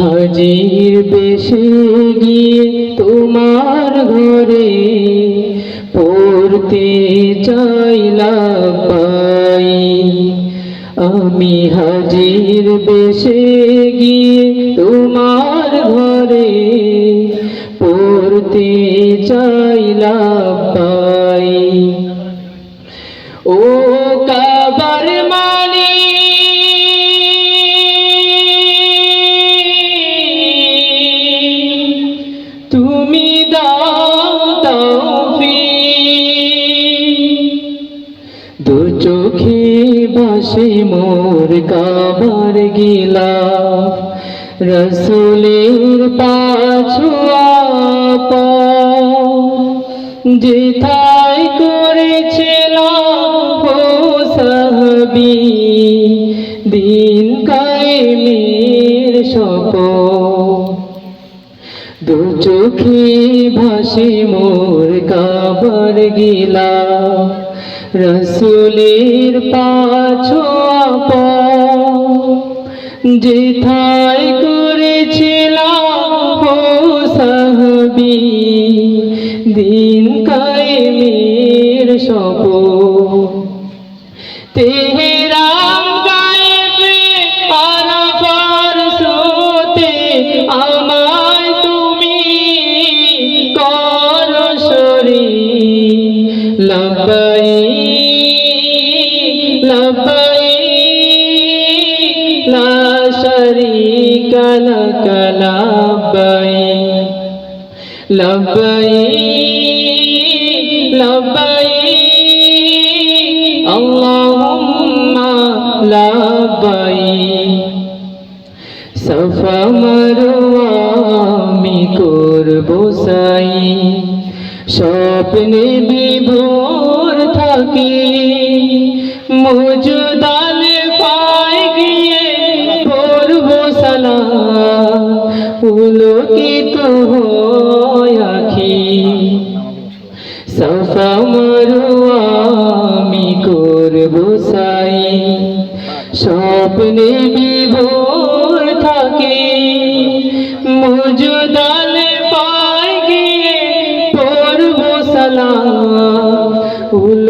হাজির বেশে গিয়ে তোমার ঘরে পড়তে চাইলা পাই আমি হাজির বেশে গিয়ে তোমার ঘরে পড়তে চাইলা পাই ও বাসে মোর কাবার গিলা রসুলের পাছুয়া যেথায় করেছিলাম ও সাহাবি, দিন কায়েমের শপথ। দু চোখে ভাসে মোর কাবার গিলা রসুলের পাছো যেথায় করেছিলাম সাহাবি দিন কায়েমের সপ তেহরাম গায়েবে আরাফার সোতে আমায় তুমি লবাই লবাই আল্লাহুম্মা লবাই সফা মারওয়া আমি করব সাই। স্বপ্নে বিভোর মজুদালে পাই গিয়ে করব সালাম। উলোকিত হয় আখি। সফা মারওয়া আমি করব সাই। স্বপ্নে বিভোর থাকে। মজুদালে পাই গিয়ে পড়ব সালাম। উলোকিত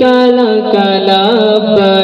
মোর পথি